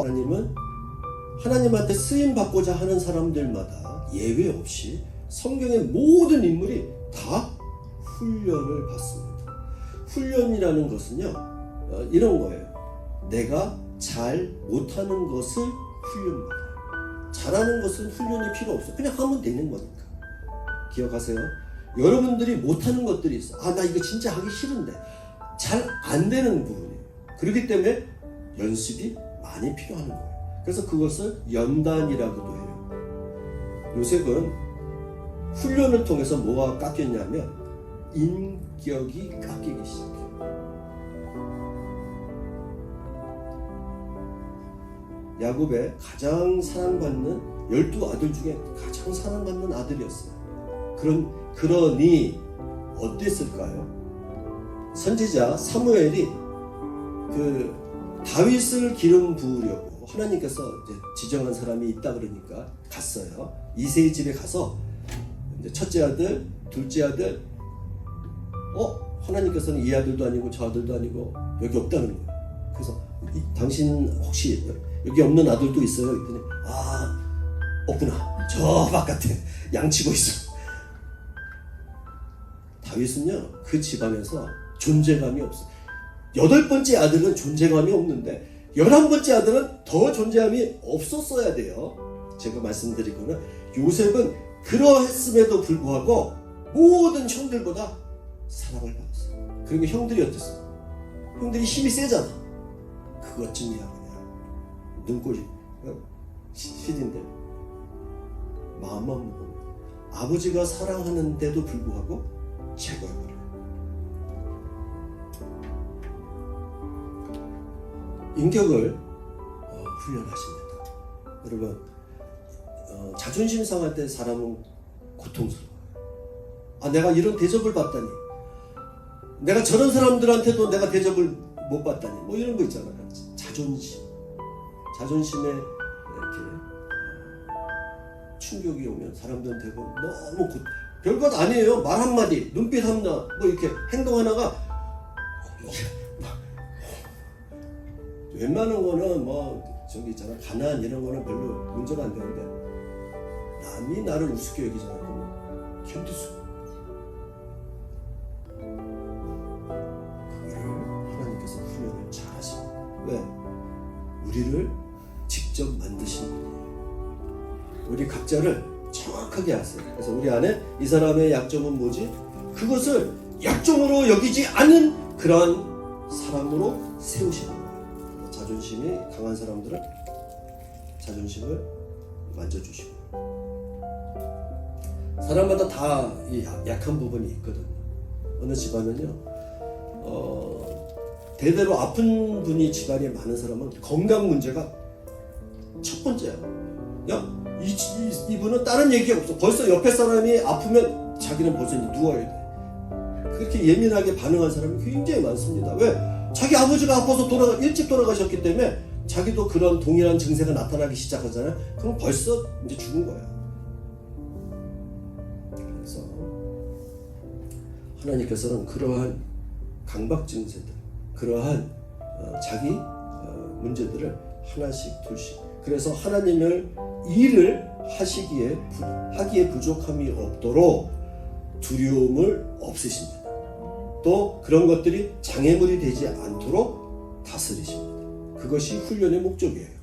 하나님은 하나님한테 쓰임 받고자 하는 사람들마다 예외 없이 성경의 모든 인물이 다 훈련을 받습니다. 훈련이라는 것은요 어, 이런 거예요. 내가 잘 못하는 것을 훈련받아요. 잘하는 것은 훈련이 필요 없어. 그냥 하면 되는 거니까. 기억하세요. 여러분들이 못하는 것들이 있어. 아 나 이거 진짜 하기 싫은데 잘 안 되는 부분이에요. 그렇기 때문에 연습이 많이 필요한 거예요. 그래서 그것을 연단이라고도 해요. 요셉은 훈련을 통해서 뭐가 깎였냐면 인격이 깎이기 시작해요. 야곱의 가장 사랑받는 열두 아들 중에 가장 사랑받는 아들이었어요. 그런 그러니 어땠을까요? 선지자 사무엘이 그 다윗을 기름 부으려고 하나님께서 지정한 사람이 있다 그러니까 갔어요. 이세의 집에 가서 첫째 아들, 둘째 아들, 어 하나님께서는 이 아들도 아니고 저 아들도 아니고 여기 없다는 거예요. 그래서 이- 당신 혹시 여기 없는 아들도 있어요? 그랬더니 아 없구나. 저 바깥에 양치고 있어. 다윗은요 그 집안에서 존재감이 없어. 여덟 번째 아들은 존재감이 없는데 열한 번째 아들은 더 존재감이 없었어야 돼요. 제가 말씀드리거는 요셉은 그러했음에도 불구하고 모든 형들보다 사랑을 받았어요. 그리고 형들이 어땠어? 형들이 힘이 세잖아. 그것쯤이야 그냥 눈꼬리 어? 시- 시딘데 마음만 먹으면 아버지가 사랑하는데도 불구하고 제거해버려 인격을 어, 훈련하십니다. 여러분 어, 자존심 상할 때 사람은 고통스러워요. 아 내가 이런 대접을 받다니 내가 저런 사람들한테도 내가 대접을 못 받다니 뭐 이런 거 있잖아요. 자존심 자존심에 이렇게 어, 충격이 오면 사람들한테 뭐 너무 고, 별것 아니에요. 말 한마디, 눈빛 하나, 뭐 이렇게 행동 하나가 웬만한 거는 뭐 저기 있잖아 가난 이런 거는 별로 문제가 안 되는데 남이 나를 우습게 여기잖아 그러면 견딜 수. 그거를 하나님께서 훈련을 잘 하십니다. 왜? 우리를 직접 만드신 분이에요. 우리 각자를 정확하게 아세요. 그래서 우리 안에 이 사람의 약점은 뭐지? 그것을 약점으로 여기지 않는 그러한 사람으로 세우시는 거예요. 자존심이 강한 사람들은 자존심을 만져주시고 사람마다 다 이 약한 부분이 있거든요. 어느 집안은요, 어, 대대로 아픈 분이 집안에 많은 사람은 건강 문제가 첫 번째야. 야, 이, 이, 이분은 다른 얘기 없어. 벌써 옆에 사람이 아프면 자기는 벌써 누워야 돼. 그렇게 예민하게 반응한 사람이 굉장히 많습니다. 왜? 자기 아버지가 아파서 돌아가, 일찍 돌아가셨기 때문에 자기도 그런 동일한 증세가 나타나기 시작하잖아요. 그럼 벌써 이제 죽은 거야. 그래서 하나님께서는 그러한 강박 증세들, 그러한 어, 자기 어, 문제들을 하나씩 둘씩. 그래서 하나님을 일을 하시기에 부- 하기에 부족함이 없도록 두려움을 없애십니다. 또 그런 것들이 장애물이 되지 않도록 다스리십니다. 그것이 훈련의 목적이에요.